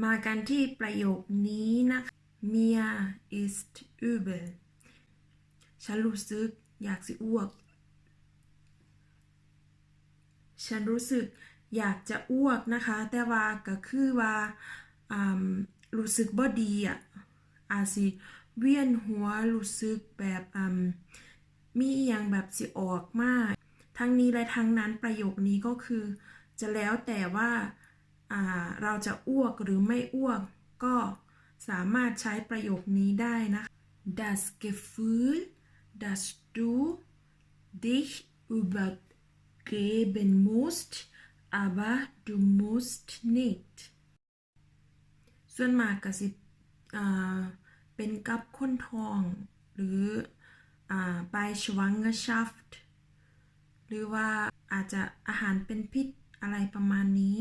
มากันที่ประโยคนี้นะคะ mir ist übel ฉันรู้สึกอยากสิอ้วก ฉันรู้สึกอยากจะอ้วกนะคะ แต่ว่าก็คือว่ารู้สึกบ่ดีอะอาจสิเวียนหัวรู้สึกแบบมีอย่างแบบสิออกมาก ทั้งนี้และทั้งนั้นประโยคนี้ก็คือ จะแล้วแต่ว่า เราจะอ้วกหรือไม่อ้วก ก็สามารถใช้ประโยคนี้ได้นะ Das Gefühl dass du dich übergeben musst aber du musst nicht ส่วนมากก็สิเป็นกับคนทอง หรืออ bei Schwangerschaft หรือว่าอาจจะอาหารเป็นพิษอะไรประมาณนี้